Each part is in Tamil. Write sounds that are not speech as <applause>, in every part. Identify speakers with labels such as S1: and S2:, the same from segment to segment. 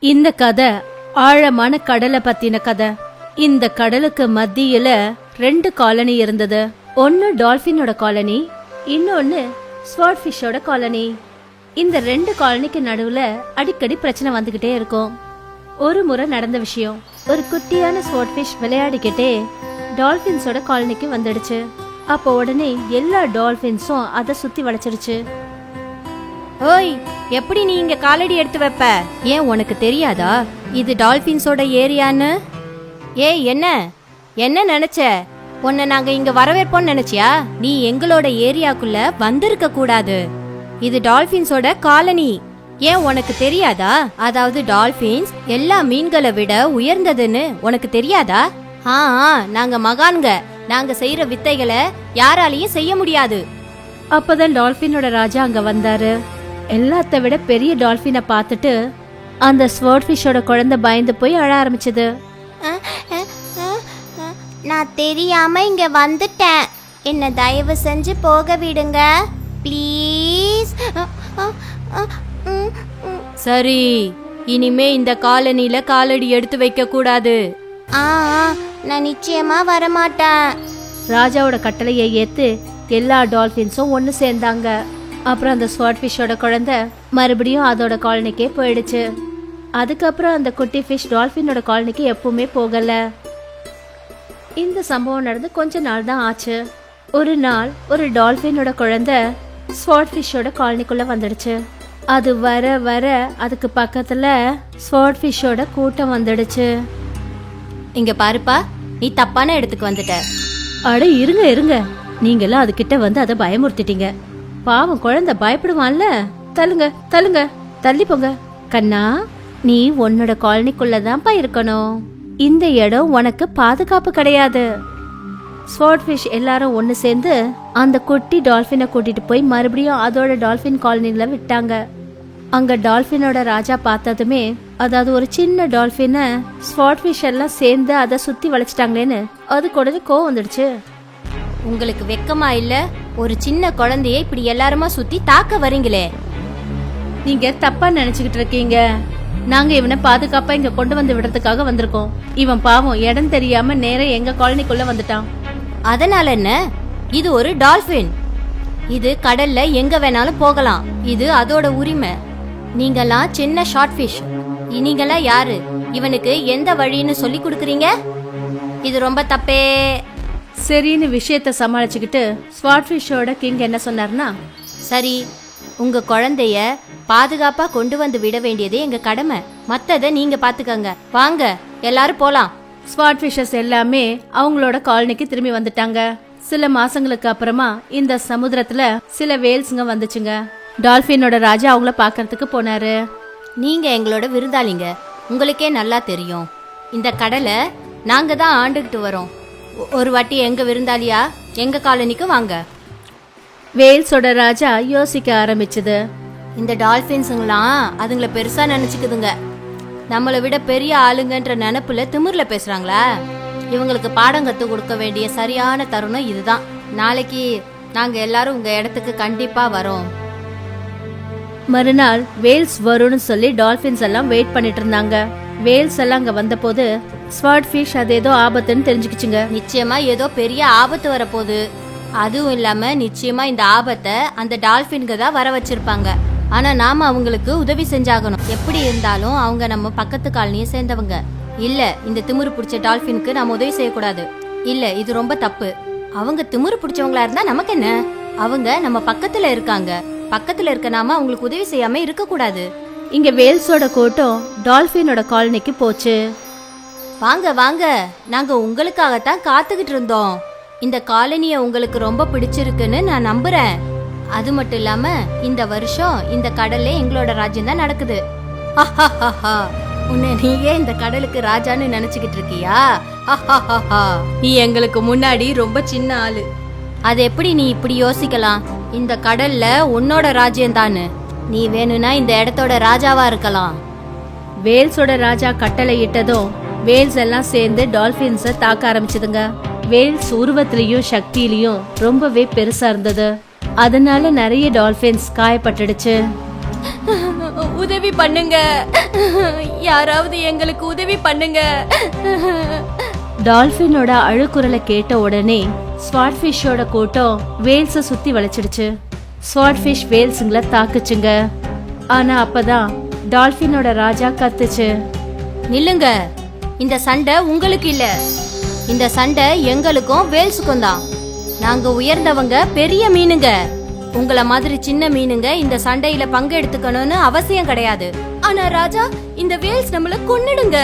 S1: இந்த கதை ஆழமான கடலை பத்தின கதை. இந்த கடலுக்கு மத்தியில ரெண்டு காலனி இருந்தது. ஒன்னு டால்பினோட காலனி இன்னொன்னு ஸ்வாட் ஃபிஷ்ஷோட காலனி. இந்த ரெண்டு காலனிக்கு நடுவுல அடிக்கடி பிரச்சனை வந்துகிட்டே இருக்கும். ஒரு முறை நடந்த விஷயம். ஒரு குட்டியான ஸ்வாட் ஃபிஷ் விளையாடிக்கிட்டே டால்பின்ஸோட காலனிக்கு வந்துடுச்சு. அப்போ உடனே எல்லா டால்பின்ஸும் அதை சுத்தி வளைச்சிருச்சு.
S2: ஓய் எப்படி நீ இங்க காலடி எடுத்து வைப்ப? ஏன் உனக்கு தெரியாதா? இது டால்பின்ஸோட ஏரியான்னு? ஏய் என்ன? என்ன நினைச்ச? உன்னை நாங்க இங்க வரவேற்போம்னு நினைச்சியா? நீ எங்களோட ஏரியாக்குள்ள வந்திருக்க கூடாது. இது டால்பின்ஸோட காலனி. ஏன் உனக்கு தெரியாதா? அதாவது டால்பின்ஸ் எல்லா மீன்களை விட உயர்ந்ததுன்னு உனக்கு தெரியாதா? ஆ ஆ, நாங்க மகான்க. நாங்க செய்யற வித்தைகளை யாராலையும் செய்ய முடியாது.
S1: அப்பதான் டால்பினோட ராஜா அங்க வந்தாரு. எல்லாத்த விட பெரிய டால்பினை பார்த்துட்டு அந்த ஸ்வர்ட் ஃபிஷ்ஷோட குழந்தை பயந்து போய் அழ ஆரம்பிச்சது.
S2: நான் தெரியாம இங்க வந்துட்டேன். என்ன தயவு செஞ்சு போக விடுங்க. ப்ளீஸ். சரி இனிமே இந்த காலனில காலடி எடுத்து வைக்க கூடாது. ஆ நான் நிச்சயமா வரமாட்டேன்.
S1: ராஜாவோட கட்டளையை ஏத்து எல்லா டால்பின்ஸும் ஒன்னு சேர்ந்தாங்க. அப்புறம் அந்த ஸ்வாட் ஃபிஷ்ஷோட குழந்தை மறுபடியும் அதோட காலனிக்கே போயிடுச்சு. அதுக்கப்புறம் அந்த குட்டி ஃபிஷ் டால்பினோட காலனிக்கு எப்பவுமே போகல. இந்த சம்பவம் நடந்து கொஞ்ச நாள் தான் ஆச்சு. ஒரு நாள் ஒரு டால்பினோட குழந்தை ஸ்வாட் ஃபிஷ்ஷோட காலனிக்குள்ள வந்துடுச்சு. அது வர வர அதுக்கு பக்கத்துல ஸ்வாட் ஃபிஷ்ஷோட கூட்டம் வந்துடுச்சு.
S2: இங்க பாருப்பா நீ தப்பான இடத்துக்கு வந்துட்ட.
S1: அட இருங்க இருங்க. நீங்கெல்லாம் அதுகிட்ட வந்து அதை பயமுறுத்திட்டீங்க. பாவம் குழந்தை பயப்படுவான்ல. தள்ளுங்க தள்ளுங்க தள்ளி போங்க கண்ணா நீ உன்னோட காலனிக்குள்ளதான்ப்பா இருக்கணும். இந்த இடம் உனக்கு பாதுகாப்பு கிடையாது. ஸ்வாட் ஃபிஷ் எல்லாரும் ஒன்று சேர்ந்து அந்த குட்டி டால்ஃபினை கூட்டிட்டு போய் மறுபடியும் அதோட டால்ஃபின் காலனில விட்டாங்க. அங்க டால்ஃபினோட ராஜா பார்த்ததுமே அதாவது ஒரு சின்ன டால்ஃபினை ஸ்வாட் ஃபிஷ் எல்லாம் சேர்ந்து அதை சுத்தி வளைச்சிட்டாங்களேன்னு அது கூட கோவம் வந்துடுச்சு.
S2: உங்களுக்கு வெக்கமா இல்லை? ஒரு சின்ன குழந்தைய இப்படி எல்லாருமா சுத்தி தாக்க வரீங்களே?
S1: நீங்க தப்பா நினைச்சுக்கிட்டு இருக்கீங்க. நாங்க இவனை பாதுகாப்பா இங்க கொண்டு வந்து விடுறதுக்காக வந்திருக்கோம். இவன் பாவம் இடம் தெரியாம நேரா எங்க காலனிக்குள்ள வந்துட்டான்.
S2: அதனால என்ன? இது ஒரு டால்பின் இது கடல்ல எங்க வேணாலும் போகலாம். இது அதோட உரிமை. நீங்கெல்லாம் சின்ன ஷார்ட் ஃபிஷ். நீங்கெல்லாம் யாரு? இவனுக்கு எந்த வழின்னு சொல்லி கொடுக்குறீங்க? இது ரொம்ப தப்பே.
S1: சரின்னு விஷயத்த சமாளிச்சுக்கிட்டு ஸ்வாட்ஃபிஷோட கிங் என்ன சொன்னார்னா
S2: சரி உங்க குழந்தைய பாதுகாப்பா கொண்டு வந்து விட வேண்டியது எங்க கடமை. மத்ததை நீங்க பாத்துக்கங்க. வாங்க எல்லாரும் போலாம்.
S1: ஸ்வாட் ஃபிஷஸ் எல்லாமே அவங்களோட காலனிக்கு திரும்பி வந்துட்டாங்க. சில மாசங்களுக்கு அப்புறமா இந்த சமுத்திரத்துல சில வேல்ஸுங்க வந்துச்சுங்க. டால்பினோட ராஜா அவங்கள பார்க்கறதுக்கு போனாரு.
S2: நீங்க எங்களோட விருந்தாளிங்க. உங்களுக்கே நல்லா தெரியும். இந்த கடலை நாங்க தான் ஆண்டுகிட்டு வரோம். ஒரு வாட்டி எங்க விருந்தாளியா? எங்க காலனிக்கு வாங்க.
S1: வேல்ஸோட ராஜா யோசிக்க ஆரம்பிச்சது.
S2: இந்த டால்பின்ஸுங்களாம் அதுங்களை பெருசா நினைச்சுக்குதுங்க. நம்மளை விட பெரிய ஆளுங்கன்ற நினப்புல திமிர்ல பேசுறாங்களா? இவங்களுக்கு பாடம் கத்து கொடுக்க வேண்டிய சரியான தருணம் இதுதான். நாளைக்கு நாங்க எல்லாரும் உங்க இடத்துக்கு கண்டிப்பா வரோம்.
S1: மறுநாள் வேல்ஸ் வரும்னு சொல்லி டால்பின்ஸ் எல்லாம் வெயிட் பண்ணிட்டு இருந்தாங்க. வேல்ஸ் எல்லாம் அங்க வந்தபோது ஸ்வாட் ஃபிஷ் அது ஏதோ ஆபத்துன்னு தெரிஞ்சுக்கிச்சுங்க.
S2: நிச்சயமா ஏதோ பெரிய ஆபத்து வரப்போகுது. அதுவும் இல்லாம நிச்சயமா இந்த ஆபத்தை அந்த டால்பின்க தான் வர வச்சிருப்பாங்க. ஆனா நாம அவங்களுக்கு உதவி செஞ்சாகணும். எப்படி இருந்தாலும் அவங்க நம்ம பக்கத்து காலனியை சேர்ந்தவங்க. இல்ல இந்த திமிரு பிடிச்ச டால்பினுக்கு நாம உதவி செய்யக்கூடாது. இல்ல இது ரொம்ப தப்பு. அவங்க திமிரு பிடிச்சவங்களா இருந்தா நமக்கு என்ன? அவங்க நம்ம பக்கத்துல இருக்காங்க. பக்கத்துல இருக்க நாம அவங்களுக்கு உதவி செய்யாம இருக்க கூடாது
S1: இங்க வேல்ஸோட கூட்டம் டால்பினோட காலனிக்கு போச்சு.
S2: வாங்க வாங்க. நாங்க உங்களுக்காகத்தான் காத்துக்கிட்டு இருந்தோம். இந்த காலனிய உங்களுக்கு ரொம்ப பிடிச்சிருக்குன்னு நான் நம்புறேன். அது மட்டும் இல்லாம இந்த வருஷம் இந்த கடல்ல எங்களோட ராஜ்யம் தான் நடக்குது. ஹஹஹஹா. உன்னை நீயே இந்த கடலுக்கு ராஜான்னு நினைச்சுக்கிட்டு இருக்கியா? நீ எங்களுக்கு முன்னாடி ரொம்ப சின்ன ஆளு. அது எப்படி நீ இப்படி யோசிக்கலாம்? இந்த கடல்ல உன்னோட ராஜ்யம் தானு நீ வேணும்னா இந்த இடத்தோட ராஜாவா இருக்கலாம்.
S1: வேல்ஸோட ராஜா கட்டளை இட்டதும் வேல்ஸ் எல்லாம் சேர்ந்து டால்பின்ஸ தாக்க ஆரம்பிச்சதுங்க. வேல்ஸ் உருவத்திலையும் சக்தியிலையும் ரொம்பவே பெருசா இருந்தது. அதனால நிறைய டால்பின்ஸ் காயப்பட்டுடுச்சு.
S2: உதவி பண்ணுங்க. யாராவது எங்களுக்கு உதவி பண்ணுங்க.
S1: டால்பினோட அழுக்குரலை கேட்ட உடனே ஸ்வாட்ஃபிஷோட கூட்டம் வேல்ஸ சுத்தி வளைச்சிடுச்சு. ஸ்வாட்ஃபிஷ் வேல்ஸுங்களை தாக்குச்சுங்க. ஆனா அப்பதான் டால்பினோட ராஜா கத்துச்சு.
S2: நில்லுங்க. இந்த சண்டை உங்களுக்கு இல்ல. இந்த சண்டை எங்களுக்கும் வேல்ஸுக்கும் தான். நாங்க உயர்ந்தவங்க பெரிய மீனுங்க. உங்கள மாதிரி சின்ன மீனுங்க இந்த சண்டையில பங்கெடுத்துக்கணும்னு அவசியம் கிடையாது. ஆனா ராஜா இந்த வேல்ஸ் நம்மள கொன்னுடுங்க.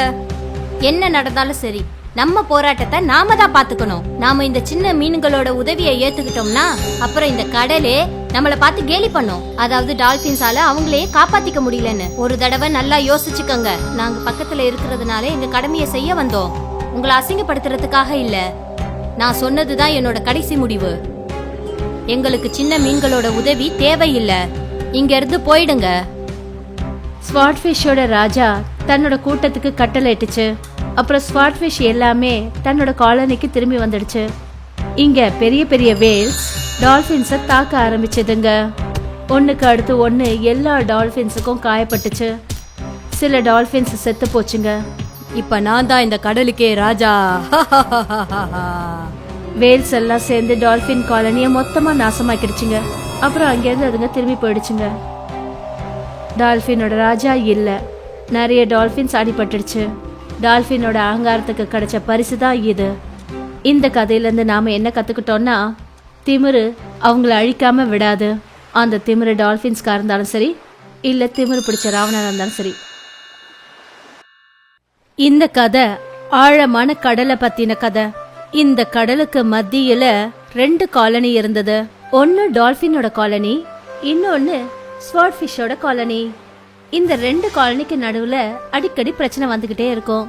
S2: என்ன நடந்தாலும் சரி. நம்ம போராட்டத்தை நாம தான் பாத்துக்கணும் நாம இந்த சின்ன மீன்களோட உதவியை ஏத்துக்கிட்டோம்னா அப்புறம் இந்த கடலே நம்மள பார்த்து கேலி பண்ணும். அதாவது டால்பின்ஸால அவங்களையே காப்பாத்திக்க முடியலன்னு. ஒரு தடவை நல்லா யோசிச்சுக்கோங்க. நாங்க பக்கத்துல இருக்கிறதுனால எங்க கடமையை செய்ய வந்தோம். உங்களை அசிங்கப்படுத்துறதுக்காக இல்ல. நான் சொன்னதுதான் என்னோட கடைசி முடிவு. எங்களுக்கு சின்ன மீன்களோட உதவி தேவையில்லை. இங்க இருந்து போயிடுங்க.
S1: ஸ்வாட்ஃபிஷோட ராஜா தன்னோட கூட்டத்துக்கு கட்டளை அப்புறம் ஸ்வாட்ஃபிஷ் எல்லாமே தன்னோட காலனிக்கு திரும்பி வந்துடுச்சு. இங்க பெரிய பெரிய வேல்ஸ் டால்பின்ஸை தாக்க ஆரம்பிச்சதுங்க. ஒண்ணுக்கு அடுத்து ஒண்ணு எல்லா டால்பின்ஸுக்கும் காயப்பட்டுச்சு. சில டால்பின்ஸ் செத்து போச்சுங்க.
S2: இப்ப நான் தான் இந்த கடலுக்கே ராஜா.
S1: வேல்ஸ் எல்லாம் சேர்ந்து டால்பின் காலனியை மொத்தமா நாசமாக்கிடுச்சுங்க. அப்புறம் அங்கேருந்து அதுங்க திரும்பி போயிடுச்சுங்க. டால்பினோட ராஜா இல்ல. நிறைய டால்பின்ஸ் அடிபட்டுடுச்சு. டால்ஃபினோட அகங்காரத்துக்கு கிடைச்ச பரிசு தான் இது. இந்த கதையிலேருந்து நாம் என்ன கற்றுக்கிட்டோம்னா திமிரு அவங்கள அழிக்காமல் விடாது. அந்த திமிரு டால்ஃபின்ஸ்க்காக இருந்தாலும் சரி இல்லை திமிரு பிடிச்ச ராவணனாக இருந்தாலும் சரி. இந்த கதை ஆழமான கடலை பற்றின கதை. இந்த கடலுக்கு மத்தியில் ரெண்டு காலனி இருந்தது. ஒன்று டால்ஃபினோட காலனி இன்னொன்னு ஸ்வாட்ஃபிஷோட காலனி. இந்த ரெண்டு காலனிக்கு நடுவுல அடிக்கடி பிரச்சனை வந்துகிட்டே இருக்கும்.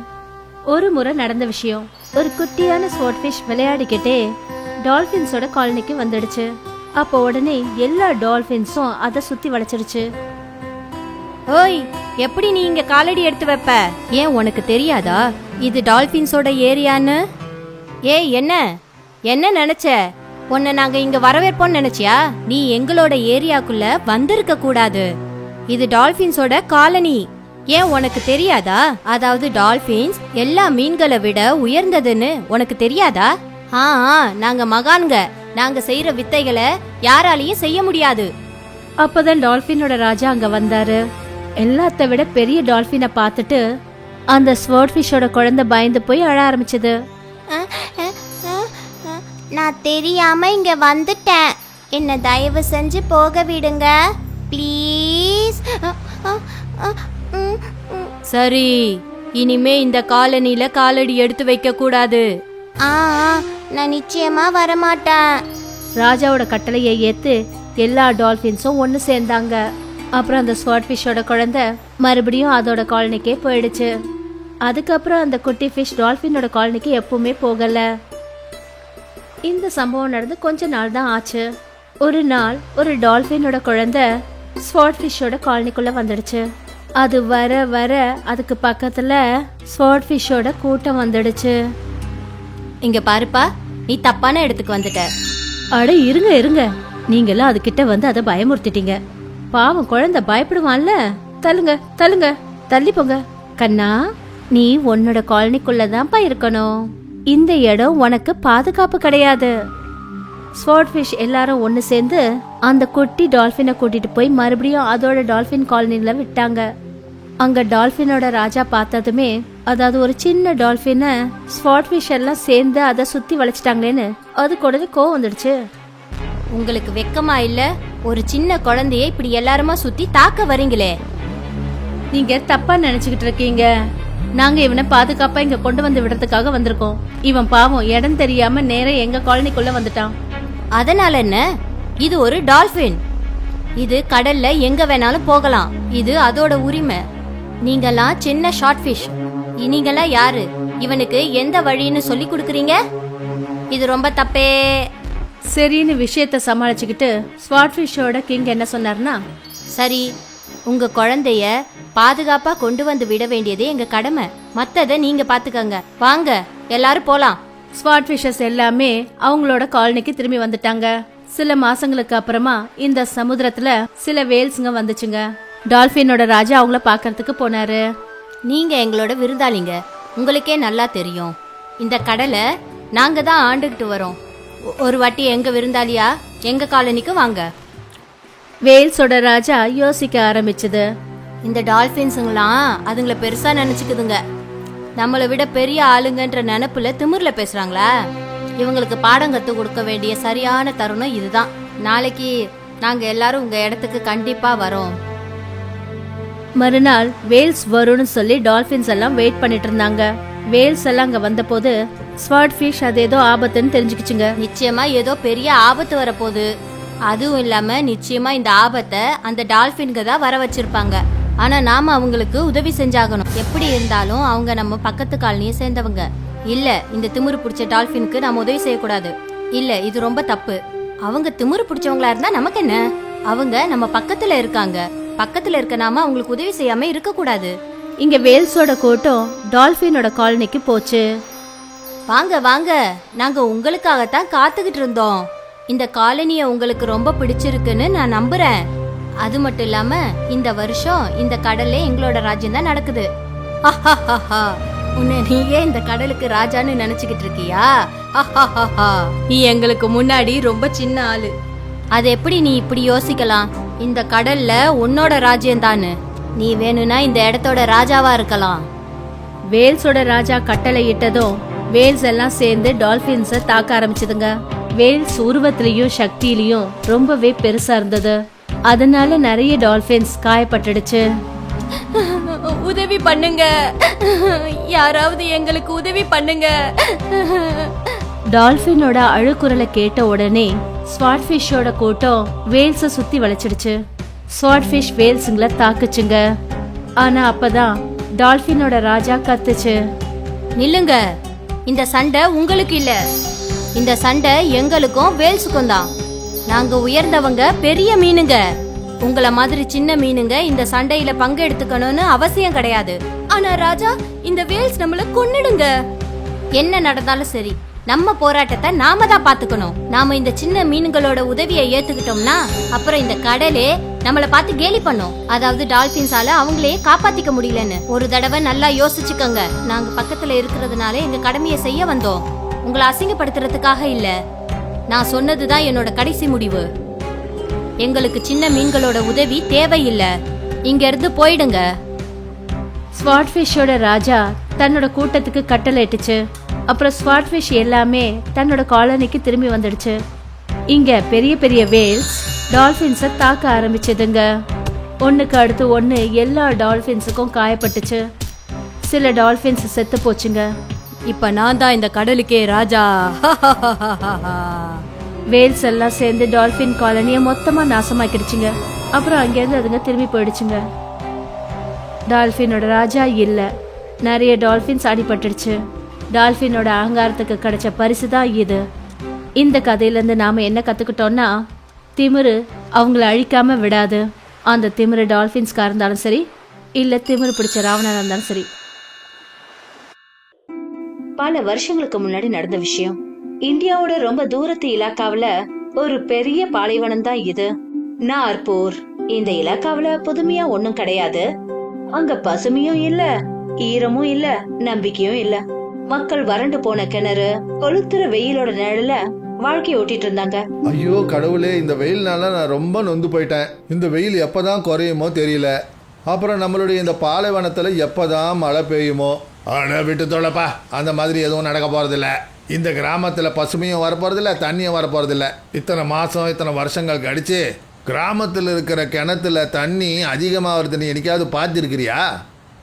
S1: ஒரு முறை நடந்த விஷயம். ஒரு குட்டியான ஸ்வாட்ஃபிஷ் விளையாடிக்கிட்டே டால்ஃபின்ஸோட காலனிக்கு வந்துடுச்சு. அப்போ உடனே எல்லா டால்ஃபின்ஸும் அதை சுத்தி வளைச்சிருச்சு.
S2: ஓய் எப்படி நீ இங்க காலடி எடுத்து வைப்ப? ஏன் உனக்கு தெரியாதா? இது டால்ஃபின்ஸோட ஏரியான்னு? ஏய் என்ன? என்ன நினைச்ச? உன்னை நாங்க இங்க வரவேற்போம்னு நினைச்சியா? நீ எங்களோட ஏரியாக்குள்ள வந்திருக்க கூடாது. இது டால்பின்ஸோட காலனி. ஏன் உனக்கு தெரியாதா? அதாவது டால்பின்ஸ் எல்லா மீன்களை விட உயர்ந்ததுன்னு உனக்கு தெரியாதா? ஆ நாங்க மகான்க. நாங்க செய்யற வித்தைகளை யாராலையும் செய்ய முடியாது.
S1: அப்பதான் டால்பினோட ராஜா அங்க வந்தாரு. எல்லாத்த விட பெரிய டால்பினை பார்த்துட்டு அந்த ஸ்வர்ட்ஃபிஷோட குழந்தை பயந்து போய் அழ ஆரம்பிச்சது.
S2: நான் தெரியாம இங்க வந்துட்டேன். என்ன தயவு செஞ்சு போக விடுங்க. ப்ளீஸ் சரி இனிமே இந்த காலனில காலடி எடுத்து வைக்க கூடாது. ஆ நான் நிச்சயமா வரமாட்டேன்.
S1: ராஜாவோட கட்டளையை ஏத்து எல்லா டால்பின்ஸும் ஒன்னு சேர்ந்தாங்க. அப்புறம் அந்த ஸ்வர்ட்ஃபிஷோட குழந்தை மறுபடியும் அதோட காலனிக்கே போயிடுச்சு. அதுக்கப்புறம் அந்த குட்டி ஃபிஷ் டால்பினோட காலனிக்கு எப்பவுமே போகல. இந்த சம்பவம் நடந்து கொஞ்ச நாள் தான் ஆச்சு. ஒரு நாள் ஒரு டால்பினோட குழந்தை ஸ்வாட் ஃபிஷ்ஷோட காலனிக்குள்ள வந்துடுச்சு. அது வர வர அதுக்கு பக்கத்துல ஸ்வாட் ஃபிஷ்ஷோட கூட்டம் வந்துடுச்சு.
S2: இங்க பாருப்பா நீ தப்பான இடத்துக்கு வந்துட்ட.
S1: அட இருங்க இருங்க. நீங்கெல்லாம் அதுகிட்ட வந்து அதை பயமுறுத்திட்டீங்க. பாவம் குழந்தை பயப்படுவான்ல. தள்ளுங்க தள்ளுங்க. தள்ளி போங்க. கண்ணா நீ உன்னோட காலனிக்குள்ளதான்ப்பா இருக்கணும். இந்த இடம் உனக்கு பாதுகாப்பு கிடையாது. ஸ்வாட் ஃபிஷ் எல்லாரும் ஒன்று சேர்ந்து அந்த குட்டி டால்ஃபினை கூட்டிட்டு போய் மறுபடியும் அதோட டால்ஃபின் காலனில விட்டாங்க. அங்க டால்ஃபினோட ராஜா பார்த்ததுமே அதாவது ஒரு சின்ன டால்ஃபினை ஸ்வாட் ஃபிஷ் எல்லாம் சேர்ந்து அதை சுத்தி வளைச்சிட்டாங்களேன்னு அதுக்கு உடனே கோவம் வந்துடுச்சு.
S2: உங்களுக்கு வெக்கமா இல்ல? ஒரு சின்ன குழந்தைய இப்படி எல்லாருமா சுத்தி தாக்க வரீங்களே?
S1: நீங்க தப்பா நினைச்சுக்கிட்டு இருக்கீங்க. நாங்க இவனை பாதுகாப்பா இங்க கொண்டு வந்து விடுறதுக்காக வந்திருக்கோம். இவன் பாவம் இடம் தெரியாம நேரா எங்க காலனிக்குள்ள வந்துட்டான்.
S2: அதனால என்ன? இது ஒரு டால்பின் இது கடல்ல எங்க வேணாலும் போகலாம். இது அதோட உரிமை. நீங்கெல்லாம் சின்ன ஷார்ட் ஃபிஷ். நீங்கெல்லாம் யாரு? இவனுக்கு எந்த வழின்னு சொல்லி கொடுக்குறீங்க? இது ரொம்ப தப்பே.
S1: சரின்னு விஷயத்த சமாளிச்சுக்கிட்டு ஸ்வாட்ஃபிஷோட கிங் என்ன சொன்னார்னா
S2: சரி உங்க குழந்தைய பாதுகாப்பா கொண்டு வந்து விட வேண்டியது எங்க கடமை. மத்தத நீங்க பாத்துக்கங்க. வாங்க எல்லாரும் போலாம்.
S1: ஸ்வாட் ஃபிஷஸ் எல்லாமே அவங்களோட காலனிக்கு திரும்பி வந்துட்டாங்க. சில மாசங்களுக்கு அப்புறமா இந்த சமுத்திரத்துல சில வேல்ஸுங்க வந்துச்சுங்க. டால்பினோட ராஜா அவங்கள பார்க்கறதுக்கு போனாரு.
S2: நீங்க எங்களோட விருந்தாளிங்க. உங்களுக்கே நல்லா தெரியும். இந்த கடலை நாங்க தான் ஆண்டுகிட்டு வரோம். ஒரு வாட்டி எங்க விருந்தாளியா எங்க காலனிக்கு வாங்க.
S1: வேல்ஸோட ராஜா யோசிக்க ஆரம்பிச்சது.
S2: இந்த டால்ஃபின்ஸுங்களாம் அதுங்களை பெருசா நினைச்சுக்குதுங்க. நம்மளை விட பெரிய ஆளுங்கன்ற நினப்புல திமிர்ல பேசுறாங்களா? இவங்களுக்கு பாடம் கத்து கொடுக்க வேண்டிய சரியான தருணம் இதுதான். நாளைக்கு நாங்க எல்லாரும் உங்க இடத்துக்கு கண்டிப்பா வரோம்.
S1: மறுநாள் வேல்ஸ் வரும்னு சொல்லி டால்பின்ஸ் எல்லாம் வெயிட் பண்ணிட்டு இருந்தாங்க. வேல்ஸ் எல்லாம் அங்க வந்தபோது ஸ்வாட் ஃபிஷ் அது ஏதோ ஆபத்துன்னு தெரிஞ்சுக்கிச்சுங்க.
S2: நிச்சயமா ஏதோ பெரிய ஆபத்து வரப்போகுது. அதுவும் இல்லாம நிச்சயமா இந்த ஆபத்தை அந்த டால்பின்க தான் வர வச்சிருப்பாங்க. ஆனா நாம அவங்களுக்கு உதவி செஞ்சாகணும். எப்படி இருந்தாலும் அவங்க நம்ம பக்கத்து காலனியை சேர்ந்தவங்க. இல்ல இந்த திமிரு பிடிச்ச டால்பினுக்கு நாம உதவி செய்யக்கூடாது. இல்ல இது ரொம்ப தப்பு. அவங்க திமிரு பிடிச்சவங்களா இருந்தா நமக்கு என்ன? அவங்க நம்ம பக்கத்துல இருக்காங்க. பக்கத்துல இருக்க நாம அவங்களுக்கு உதவி செய்யாம இருக்க கூடாது
S1: இங்க வேல்ஸோட கூட்டம் டால்பினோட காலனிக்கு போச்சு.
S2: வாங்க வாங்க. நாங்க உங்களுக்காகத்தான் காத்துக்கிட்டு இருந்தோம். இந்த காலனிய உங்களுக்கு ரொம்ப பிடிச்சிருக்குன்னு நான் நம்புறேன். அது மட்டும் இல்லாம இந்த வருஷம் இந்த கடல்ல எங்களோட ராஜ்யம் தான் நடக்குது. உன்னை நீயே இந்த கடலுக்கு ராஜான்னு நினைச்சுக்கிட்டு இருக்கியா. நீ எங்களுக்கு முன்னாடி ரொம்ப சின்ன ஆளு. அது எப்படி நீ இப்படி யோசிக்கலாம்? இந்த கடல்ல உன்னோட ராஜ்யம் தானு நீ வேணும்னா இந்த இடத்தோட ராஜாவா இருக்கலாம்.
S1: வேல்ஸோட ராஜா கட்டளை இட்டதும் வேல்ஸ் எல்லாம் சேர்ந்து டால்பின்ஸ தாக்க ஆரம்பிச்சதுங்க. வேல்ஸ் உருவத்திலையும் சக்தியிலையும் ரொம்பவே பெருசா இருந்தது. அதனால நிறைய டால்பின்ஸ் காயப்பட்டுடுச்சு.
S2: உதவி பண்ணுங்க. யாராவது எங்களுக்கு உதவி பண்ணுங்க.
S1: டால்பினோட அழுக்குரலை கேட்ட உடனே ஸ்வாட்ஃபிஷோட கூட்டம் வேல்ஸ சுத்தி வளைச்சிடுச்சு. ஸ்வாட்ஃபிஷ் வேல்ஸுங்களை தாக்குச்சுங்க. ஆனா அப்பதான் டால்பினோட ராஜா கத்துச்சு.
S2: நில்லுங்க. இந்த சண்டை உங்களுக்கு இல்ல. இந்த சண்டை எங்களுக்கும் வேல்ஸுக்கும் தான். நாங்க உயர்ந்தவங்க பெரிய மீனுங்க. உங்கள மாதிரி சின்ன மீனுங்க இந்த சண்டையில பங்கெடுத்துக்கணும்னு அவசியம் கிடையாது. ஆனா ராஜா இந்த வேல்ஸ் நம்மள கொன்னுடுங்க. என்ன நடந்தாலும் சரி நம்ம போராட்டத்தை நாம தான் பாத்துக்கணும் நாம இந்த சின்ன மீன்களோட உதவியை ஏத்துக்கிட்டோம்னா அப்புறம் இந்த கடலே நம்மள பார்த்து கேலி பண்ணும். அதாவது டால்பின்ஸால அவங்களையே காப்பாத்திக்க முடியலன்னு. ஒரு தடவை நல்லா யோசிச்சுக்கோங்க. நாங்க பக்கத்துல இருக்கிறதுனால எங்க கடமையை செய்ய வந்தோம். உங்களை அசிங்கப்படுத்துறதுக்காக இல்லை. நான் சொன்னதுதான் என்னோட கடைசி முடிவு. எங்களுக்கு சின்ன மீன்களோட உதவி தேவையில்லை. இங்க இருந்து போயிடுங்க.
S1: ஸ்வாட்ஃபிஷோட ராஜா தன்னோட கூட்டத்துக்கு கட்டளை இட்டுச்சு அப்புறம் ஸ்வாட்ஃபிஷ் எல்லாமே தன்னோட காலனிக்கு திரும்பி வந்துடுச்சு. இங்க பெரிய பெரிய வேல்ஸ் டால்பின்ஸை தாக்க ஆரம்பிச்சதுங்க. ஒன்றுக்கு அடுத்து ஒன்று எல்லா டால்ஃபின்ஸுக்கும் காயப்பட்டுச்சு. சில டால்ஃபின்ஸ் செத்து போச்சுங்க.
S2: இப்ப நான் தான் இந்த கடலுக்கே ராஜா. <laughs>
S1: வேல்ஸ் எல்லாம் சேர்ந்து டால்பின் காலனியை மொத்தமா நாசமாக்கிடுச்சுங்க. அப்புறம் அங்கேருந்து அதுங்க திரும்பி போயிடுச்சுங்க. டால்பினோட ராஜா இல்ல. நிறைய டால்பின்ஸ் அடிபட்டுடுச்சு. டால்பினோட அகங்காரத்துக்கு கிடைச்ச பரிசு தான் இது. இந்த கதையிலேருந்து நாம் என்ன கற்றுக்கிட்டோன்னா திமிரு அவங்கள அழிக்காமல் விடாது. அந்த திமிரு டால்ஃபின்ஸ்க்காக இருந்தாலும் சரி இல்லை திமிரு பிடிச்ச ராவணனாக இருந்தாலும் சரி. பல வருஷங்களுக்கு முன்னாடி நடந்த விஷயம். இந்தியாவோட ரொம்ப தூரத்து இலாக்காவுல ஒரு பெரிய பாலைவனம் தான் இது. நார்பூர். இந்த இலாக்காவில புதுமையா ஒண்ணும் கிடையாது. அங்க பசுமையும் இல்ல ஈரமும் இல்ல நம்பிக்கையும் இல்ல. மக்கள் வறண்டு போன கிணறு கொளுத்துற வெயிலோட நிழல வாழ்க்கைய ஓட்டிட்டு இருந்தாங்க.
S3: ஐயோ கடவுளே இந்த வெயில்னால நான் ரொம்ப நொந்து போயிட்டேன். இந்த வெயில் எப்பதான் குறையுமோ தெரியல. அப்புறம் நம்மளுடைய இந்த பாலைவனத்துல எப்பதான் மழை பெய்யுமோ? அட விட்டு தொலைப்பா. அந்த மாதிரி எதுவும் நடக்க போகிறதில்ல இந்த கிராமத்தில் பசுமையும் வரப்போகிறதில்ல தண்ணியும் வரப்போகிறதில்ல இத்தனை மாதம் இத்தனை வருஷங்கள் கழிச்சு கிராமத்தில் இருக்கிற கிணத்துல தண்ணி அதிகமாக வருதுன்னு எனக்காவது பார்த்துருக்கிறியா?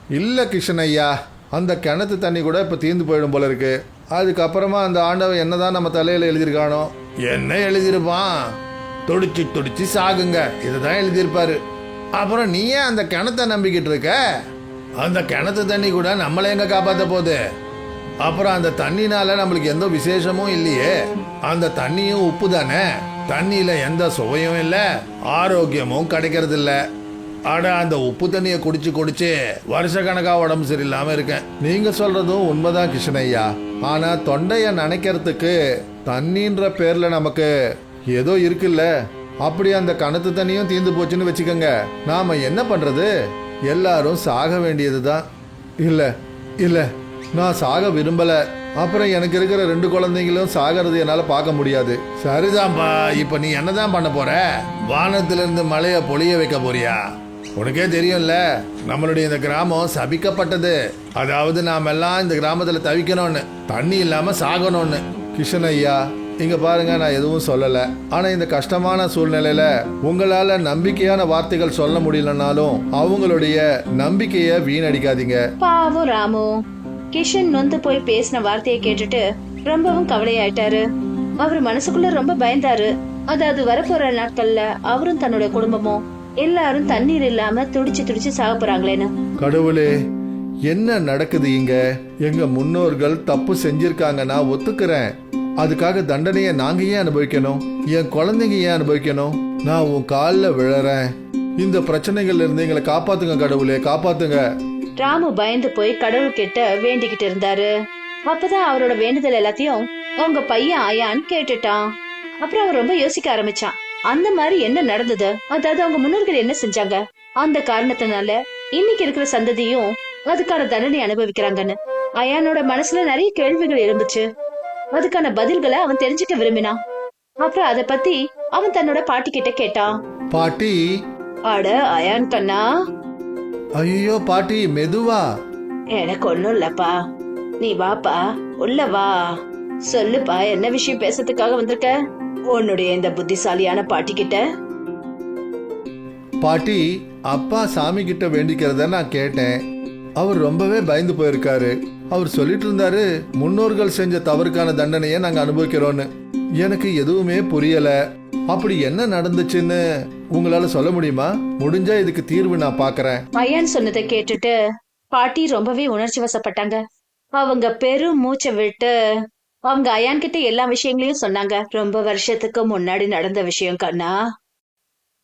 S3: இல்லை கிருஷ்ணன் ஐயா அந்த கிணத்து தண்ணி கூட இப்போ தீர்ந்து போயிடும் போல இருக்கு. அதுக்கப்புறமா அந்த ஆண்டவன் என்னதான் நம்ம தலையில் எழுதியிருக்கானோ? என்ன எழுதியிருப்பான்? துடிச்சு துடிச்சு சாகுங்க. இதுதான் எழுதியிருப்பாரு. அப்புறம் நீ ஏன் அந்த கிணத்தை நம்பிக்கிட்டு இருக்க? அந்த கிணத்து தண்ணி கூட நம்மளை எங்க காப்பாத்த போகுது? அப்புறம் அந்த தண்ணினால நம்மளுக்கு எந்த விசேஷமும் இல்லையே. அந்த தண்ணியும் உப்பு தானே? தண்ணியில எந்த சுவையும் இல்லை ஆரோக்கியமும் கிடைக்கிறது இல்ல ஆனா அந்த உப்பு தண்ணியை குடிச்சு குடிச்சு வருஷக்கணக்கா உடம்பு சரியில்லாம இருக்கேன். நீங்க சொல்றதும் உண்மைதான் கிருஷ்ணய்யா ஆனா தொண்டைய நினைக்கிறதுக்கு தண்ணின்ற பேர்ல நமக்கு ஏதோ இருக்குல்ல. அப்படி அந்த கணத்து தண்ணியும் தீர்ந்து போச்சுன்னு வச்சுக்கோங்க. நாம என்ன பண்றது? எல்லாரும் சாக வேண்டியது தான் இல்லை இல்லை நான் சாக விரும்பல. அப்புறம் எனக்கு இருக்கிற ரெண்டு குழந்தைங்களும் சாகிறது என்னால் பார்க்க முடியாது. சரிதான்ப்பா இப்போ நீ என்னதான் பண்ண போற? வானத்திலிருந்து மழையை பொழிய வைக்க போறியா? உனக்கே தெரியும்ல நம்மளுடைய இந்த கிராமம் சபிக்கப்பட்டது. அதாவது நாம எல்லாம் இந்த கிராமத்தில் தவிக்கணும்னு தண்ணி இல்லாமல் சாகணும்னு. கிஷன் ஐயா இங்க பாருங்க நான் எதுவும் சொல்லல. ஆனா இந்த கஷ்டமான சூழ்நிலையில உங்களால நம்பிக்கையான வார்த்தைகள் சொல்ல முடியலனாலும் அவங்களுடைய நம்பிக்கையை வீணடிக்காதீங்க.
S4: பாவம் ராமு. கிஷன் நொந்து போய் பேசின வார்த்தையை கேட்டுட்டு ரொம்பவும் கவலையாயிட்டாரு. அவர் மனசுக்குள்ள ரொம்ப பயந்தாரு. அதாவது வரப்போற நாட்கள்ல அவரும் தன்னோட குடும்பமும் எல்லாரும் தண்ணீர் இல்லாம துடிச்சு துடிச்சு சாக போறாங்களேன்னு.
S3: கடவுளே என்ன நடக்குது இங்க? எங்க முன்னோர்கள் தப்பு செஞ்சிருக்காங்க நான் ஒத்துக்கிறேன். அதுக்காக தண்டனையை நாங்க ஏன் அனுபவிக்கணும்? என் குழந்தைங்க ஏன் அனுபவிக்கணும்? நான் உன் காலில் விழறேன். இந்த பிரச்சனைகள்ல இருந்து எங்களை காப்பாத்துங்க கடவுளே காப்பாத்துங்க.
S4: ராமு பயந்து போய் கடவுள் கிட்ட வேண்டிக்கிட்டு இருந்தாரு. அப்பதான் அவரோட வேண்டுதல் எல்லாத்தையும் அவங்க பையன் ஆயான்னு கேட்டுட்டான். அப்புறம் அவன் ரொம்ப யோசிக்க ஆரம்பிச்சான். அந்த மாதிரி என்ன நடந்தது? அதாவது அவங்க முன்னோர்கள் என்ன செஞ்சாங்க? அந்த காரணத்தினால இன்னைக்கு இருக்கிற சந்ததியும் அதுக்கான தண்டனை அனுபவிக்கிறாங்கன்னு. அயானோட மனசுல நிறைய கேள்விகள் இருந்துச்சு அதுக்கான பதில்களை அவன் தெரிஞ்சுக்க விரும்பினான். அப்புறம் அத பத்தி அவன் தன்னோட பாட்டி கிட்ட கேட்டான்.
S3: பாட்டி?
S4: அட அயான் கண்ணா.
S3: ஐயோ பாட்டி மெதுவா.
S4: எனக்கு ஒண்ணும் இல்லப்பா. நீ வாப்பா உள்ள வா. சொல்லுப்பா என்ன விஷயம் பேசுறதுக்காக வந்திருக்க? உன்னுடைய இந்த புத்திசாலியான பாட்டி கிட்ட.
S3: பாட்டி அப்பா சாமி கிட்ட வேண்டிக்கிறத நான் கேட்டேன். அவர் ரொம்பவே பயந்து போயிருக்காரு. அவர் சொல்லிட்டு இருந்தாரு முன்னோர்கள் செஞ்ச தவறுக்கான தண்டனையை நாங்க அனுபவிக்கிறோம்னு எனக்கு எதுவுமே புரியல. அப்படி என்ன நடந்துச்சுன்னு உங்களால சொல்ல முடியுமா? முடிஞ்சா இதுக்கு தீர்வு நான் பாக்குறேன்.
S4: பையன் சொன்னதை கேட்டுட்டு பாட்டி ரொம்பவே உணர்ச்சி வசப்பட்டாங்க. அவங்க பெரும் மூச்சை விட்டு அவங்க அயான் கிட்ட எல்லா விஷயங்களையும் சொன்னாங்க. ரொம்ப வருஷத்துக்கு முன்னாடி நடந்த விஷயம் கண்ணா.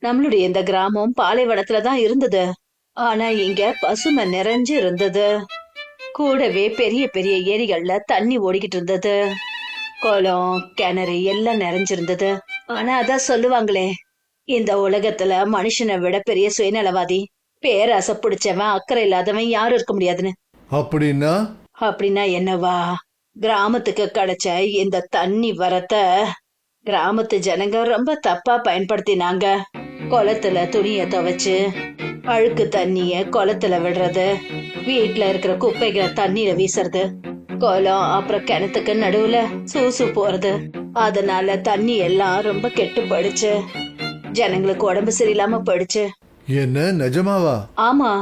S4: நம்மளுடைய இந்த கிராமம் பாலைவனத்துலதான் இருந்தது. ஆனா இங்க பசுமை நிறைஞ்சு இருந்தது. கூடவே பெரிய பெரிய ஏரிகள்ல தண்ணி ஓடிக்கிட்டு இருந்தது. குளம் கிணறு எல்லாம் நிறைஞ்சிருந்தது. ஆனா அதான் சொல்லுவாங்களே இந்த உலகத்துல மனுஷனை விட பெரிய சுயநலவாதி பேராசை பிடிச்சவன் அக்கறை இல்லாதவன் யாரும் இருக்க முடியாதுன்னு.
S3: அப்படின்னா?
S4: அப்படின்னா என்னவா? கிராமத்துக்கு கிடைச்ச இந்த தண்ணி வரத்த கிராமத்து ஜனங்க ரொம்ப தப்பா பயன்படுத்தினாங்க. குளத்துல துணிய துவைச்சு அழுக்கு தண்ணிய குளத்துல விடுறது. வீட்ல இருக்கிற குப்பைகளை தண்ணியில வீசுறது. குளம் அப்புறம் கிணத்துக்கு நடுவுல சூசு போறது. அதனால தண்ணி எல்லாம் ரொம்ப கெட்டு போயிடுச்சு. ஜனங்களுக்கு உடம்பு சரியில்லாம போயிடுச்சு.
S3: என்ன நிஜமாவா?
S4: ஆமா.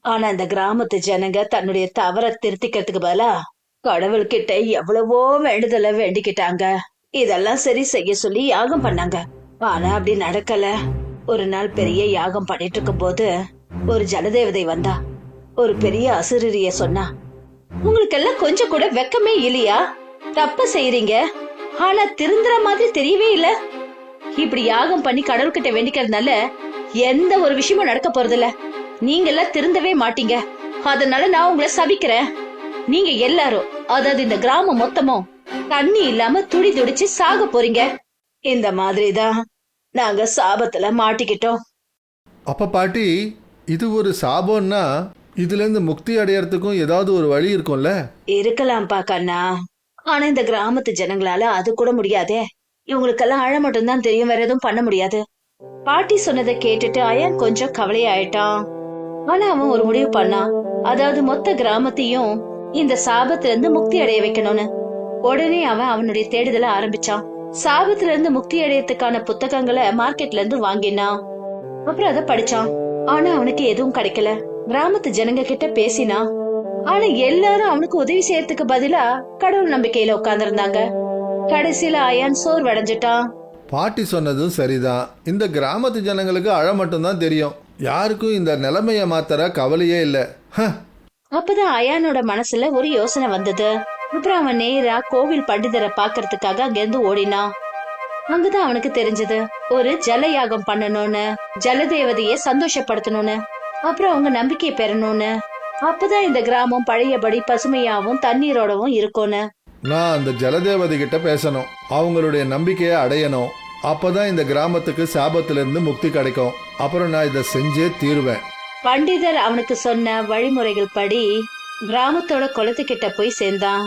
S4: ஆனா இந்த கிராமத்து ஜனங்க தன்னுடைய தவற திருத்திக்கிறதுக்கு பதிலா கடவுள்கிட்ட எவ்வளவோ வேண்டுதல வேண்டிக்கிட்டாங்க. இதெல்லாம் சரி செய்ய சொல்லி யாகம் பண்ணாங்க. ஆனா அப்படி நடக்கல. ஒரு நாள் பெரிய யாகம் பண்ணிட்டு இருக்கும் போது ஒரு ஜலதேவதை வந்தா ஒரு பெரிய அசுரரிய சொன்னா உங்களுக்கு எல்லாம் கொஞ்சம் கூட வெக்கமே இல்லையா? தப்ப செய்யறீங்க ஆனா திருந்துற மாதிரி தெரியவே இல்ல. இப்படி யாகம் பண்ணி கடவுள்கிட்ட வேண்டிக்கிறதுனால எந்த ஒரு விஷயமும் நடக்க போறதில்ல. நீங்க எல்லாம் திருந்தவே மாட்டீங்க. அதனால நான் உங்களை சபிக்கிறேன். நீங்க எல்லாரும் அதாவது இந்த கிராமம் மொத்தமும் தண்ணி இல்லாம துடி துடிச்சு சாக போறீங்க. இந்த மாதிரிதான் நாங்க சாபத்துல மாட்டிக்கிட்டோம்.
S3: அப்ப பாட்டி இது ஒரு சாபம்னா இதுல இருந்து முக்தி அடையறதுக்கும் ஏதாவது ஒரு வழி இருக்கும்ல?
S4: இருக்கலாம்ப்பா கண்ணா. ஆனா இந்த கிராமத்து ஜனங்களால அது கூட முடியாதே. இவங்களுக்கெல்லாம் அழ மட்டும்தான் தெரியும் வேற எதுவும் பண்ண முடியாது. பாட்டி சொன்னதை கேட்டுட்டு அயன் கொஞ்சம் கவலையாயிட்டான். ஆனா அவன் ஒரு முடிவு பண்ணான். அதாவது மொத்த கிராமத்தையும் இந்த சாபத்துல இருந்து முக்தி அடைய வைக்கணும்னு. உடனே அவன் அவனுடைய தேடுதலை ஆரம்பிச்சான். சாபத்துல இருந்து முக்தி அடையறதுக்கான புத்தகங்களை மார்க்கெட்ல இருந்து வாங்கினான். அப்புறம் அதை படிச்சான். ஆனா அவனுக்கு எதுவும் கிடைக்கல. கிராமத்து ஜனங்க கிட்ட பேசினா ஆனா எல்லாரும் அவனுக்கு உதவி செய்யறதுக்கு பதிலா கடவுள் நம்பிக்கையில உட்கார்ந்திருந்தாங்க. கடைசியில அயான் சோர்வடைஞ்சிட்டான்.
S3: பாட்டி சொன்னதும் சரிதான். இந்த கிராமத்து ஜனங்களுக்கு அழ மட்டும்தான் தெரியும். யாருக்கும் இந்த நிலைமையை மாத்தற கவலையே இல்லை.
S4: அப்பதான் அயானோட மனசுல ஒரு யோசனை வந்தது. அப்புறம் அவன் நேரா கோவில் பண்டிதரை பாக்குறதுக்காக அங்கிருந்து ஓடினான். அங்கதான் அவனுக்கு தெரிஞ்சது. ஒரு ஜல யாகம் பண்ணணும்னு ஜலதேவதைய சந்தோஷப்படுத்தணும்னு அப்புறம் அவங்க நம்பிக்கையை பெறணும்னு. அப்பதான் இந்த கிராமம் பழையபடி பசுமையாவும் தண்ணீரோடவும் இருக்கும்னு.
S3: நான் அந்த ஜலதேவதை கிட்ட பேசணும். அவங்களுடைய நம்பிக்கையை அடையணும். அப்பதான் இந்த கிராமத்துக்கு சாபத்திலிருந்து முக்தி கிடைக்கும். அப்புறம் நான் இதை செஞ்சே தீருவேன்.
S4: பண்டிதர் அவனுக்கு சொன்ன வழிமுறைகள் படி கிராமத்தோட குளத்துக்கிட்ட போய் சேர்ந்தான்.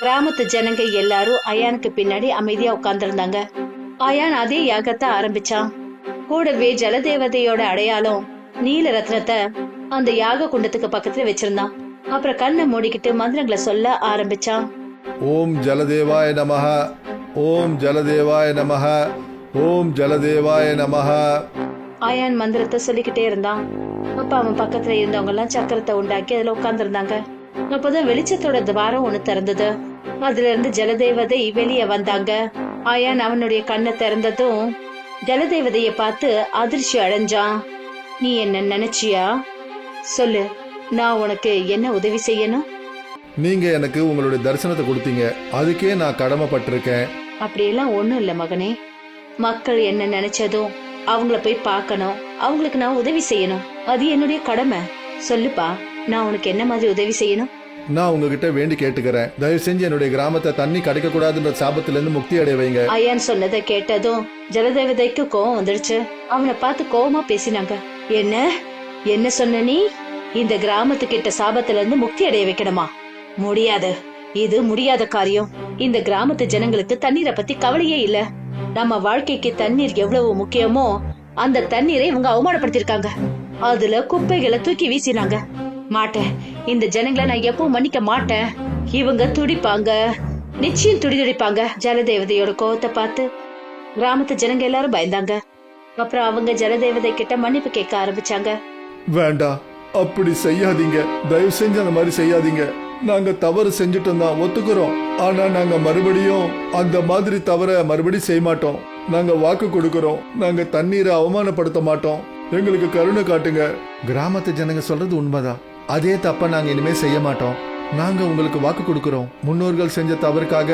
S4: கிராமத்து ஜனங்க எல்லாரும் அயானுக்கு பின்னாடி அமைதியா உட்கார்ந்திருந்தாங்க. அயான் அதே யாகத்தை ஆரம்பிச்சான் கூடவே ஜலதேவதையோட அடையாளம் நீல ரத்னத்தை அந்த யாக குண்டத்துக்கு பக்கத்துல வச்சிருந்தான். அப்புறம் கண்ணை மூடிக்கிட்டு மந்திரங்களை சொல்ல ஆரம்பிச்சான்
S3: ஓம் ஜலதேவாய நமஹ ஓம் ஜலதேவாய நமஹ ஓம் ஜலதேவாய நமஹ.
S4: ஆயான் மந்திரத்தை சொல்லிக்கிட்டே இருந்தான். அப்ப அவன் பக்கத்துல இருந்தவங்க எல்லாம் சக்கரத்தை உண்டாக்கி அதுல உட்கார்ந்திருந்தாங்க. அப்பதான் வெளிச்சத்தோட துவாரம் ஒண்ணு திறந்தது. அதுல இருந்து ஜலதேவதை வெளியே வந்தாங்க. ஆயான் அவனுடைய கண்ணை திறந்ததும் ஜலதேவதைய பார்த்து அதிர்ச்சி அடைஞ்சான். நீ என்ன நினைச்சியா? சொல்லு நான் உனக்கு என்ன உதவி செய்யணும்?
S3: நீங்க எனக்கு உங்களுடைய தரிசனத்தை கொடுத்தீங்க. அதுக்கே நான் கடமைப்பட்டிருக்கேன்.
S4: அப்படியெல்லாம் ஒண்ணும் இல்ல மகனே. மக்கள் என்ன நினைச்சதும் அவங்கள போய் பார்க்கணும். அவங்களுக்கு நான் உதவி செய்யணும். அது என்னுடைய கடமை. சொல்லுப்பா நான் உனக்கு என்ன மாதிரி உதவி செய்யணும்?
S3: நான் உங்ககிட்ட வேண்டி கேட்டுக்கிறேன். தயவு செஞ்சு என்னுடைய கிராமத்தை தண்ணி கிடைக்க கூடாதுன்ற சாபத்துல இருந்து முக்தி அடைய வைங்க.
S4: ஐயான் சொன்னதை கேட்டதும் ஜலதேவதைக்கு கோவம் வந்துடுச்சு. அவனை பார்த்து கோவமா பேசினாங்க. என்ன? என்ன சொன்ன நீ? இந்த கிராமத்துக்கிட்ட சாபத்துல இருந்து முக்தி அடைய வைக்கணுமா? முடியாது. இது முடியாத காரியம். இந்த கிராமத்து ஜனங்களுக்கு தண்ணீரை பத்தி கவலையே இல்ல. நம்ம வாழ்க்கைக்கு தண்ணீர் எவ்வளவு முக்கியமோ அந்த தண்ணீரை இவங்க அவமானப்படுத்திருக்காங்க அதுல குப்பைகளை தூக்கி வீசினாங்க. மாட்டேன். இந்த ஜனங்களை நான் எப்பவும் மன்னிக்க மாட்டேன். இவங்க துடிப்பாங்க. நிச்சயம் துடி துடிப்பாங்க ஜலதேவதையோட கோவத்தை பார்த்து. கிராமத்து ஜனங்க எல்லாரும் பயந்தாங்க. அப்புறம் அவங்க ஜலதேவதை கிட்ட மன்னிப்பு கேட்க ஆரம்பிச்சாங்க.
S3: வேண்டாம் அப்படி செய்யாதீங்க. தயவு செஞ்சு அந்த மாதிரி செய்யாதீங்க. நாங்க தவறு செஞ்சுட்டோம் தான் ஒத்துக்கிறோம். ஆனா நாங்க மறுபடியும் அந்த மாதிரி தவற மறுபடியும் செய்ய மாட்டோம். நாங்க வாக்கு கொடுக்கறோம். நாங்க தண்ணீரை அவமானப்படுத்த மாட்டோம். எங்களுக்கு கருணை காட்டுங்க. கிராமத்து ஜனங்க சொல்றது உண்மைதான். அதே தப்ப நாங்க இனிமே செய்ய மாட்டோம். நாங்க உங்களுக்கு வாக்கு கொடுக்கறோம். முன்னோர்கள் செஞ்ச தவறுக்காக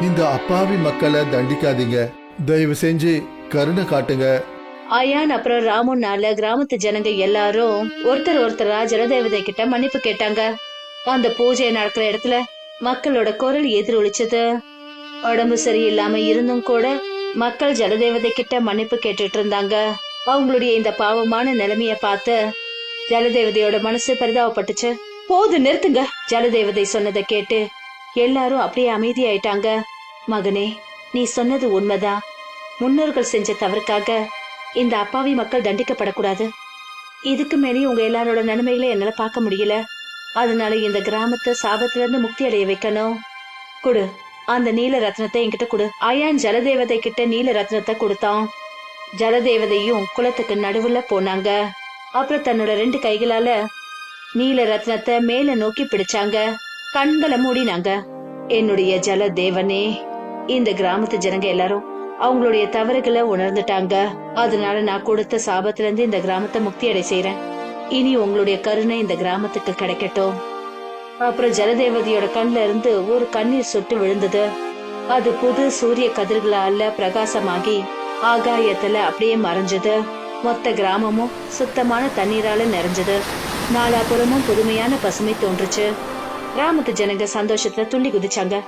S3: இந்த அப்பாவி மக்களை தண்டிக்காதீங்க. தயவு செஞ்சு கருணை காட்டுங்க.
S4: ஆயான் அப்புறம் ராமுனால கிராமத்து ஜனங்க எல்லாரும் ஒருத்தர் ஒருத்தரா ஜலதேவதை கிட்ட மன்னிப்பு கேட்டாங்க. அந்த பூஜை நடக்கிற இடத்துல மக்களோட குரல் எதிரொலிச்சது உடம்பு சரியில்லாம இருந்தும் கூட மக்கள் ஜலதேவதை கிட்ட மன்னிப்பு கேட்டுட்டு இருந்தாங்க. அவங்களுடைய இந்த பாவமான நிலைமைய பார்த்து ஜலதேவதையோட மனசு பரிதாபப்பட்டுச்சு. போது நிறுத்துங்க. ஜலதேவதை சொன்னதை கேட்டு எல்லாரும் அப்படியே அமைதியாயிட்டாங்க. மகனே நீ சொன்னது உண்மைதான். முன்னோர்கள் செஞ்ச தவறுக்காக இந்த அப்பாவி மக்கள் தண்டிக்கப்படக்கூடாது. இதுக்கு மேலேயும் உங்க எல்லாரோட நன்மைகளை என்னால பார்க்க முடியல. அதனால இந்த கிராமத்தை சாபத்துல இருந்து முக்தி அடைய வைக்கணும். குடு. அந்த நீல ரத்னத்தை என்கிட்ட கொடு. அயான் ஜலதேவதை கிட்ட நீல ரத்னத்தை கொடுத்தான். ஜலதேவதையும் குளத்துக்கு நடுவுல போனாங்க. அப்புறம் தன்னோட ரெண்டு கைகளால நீல ரத்னத்தை மேல நோக்கி பிடிச்சாங்க. கண்களை மூடினாங்க. என்னுடைய ஜல தேவனே இந்த கிராமத்து ஜனங்க எல்லாரும் அவங்களுடைய தவறுகளை உணர்ந்துட்டாங்க. அதனால நான் கொடுத்த சாபத்துல இருந்து இந்த கிராமத்தை முக்தி அடை செய்யறேன் இனி உங்களுடைய கருணை இந்த கிராமத்துக்கு கிடைக்கட்டும். அப்புறம் ஜலதேவதையோட கண்ல இருந்து ஒரு கண்ணீர் சொட்டு விழுந்தது. அது புது சூரிய கதிர்களால பிரகாசமாகி ஆகாயத்துல அப்படியே மறைஞ்சது. மொத்த கிராமமும் சுத்தமான தண்ணீரால நிறைஞ்சது. நாலாபுறமும் புதுமையான பசுமை தோன்றுச்சு. கிராமத்து ஜனங்க சந்தோஷத்துல துள்ளி குதிச்சாங்க.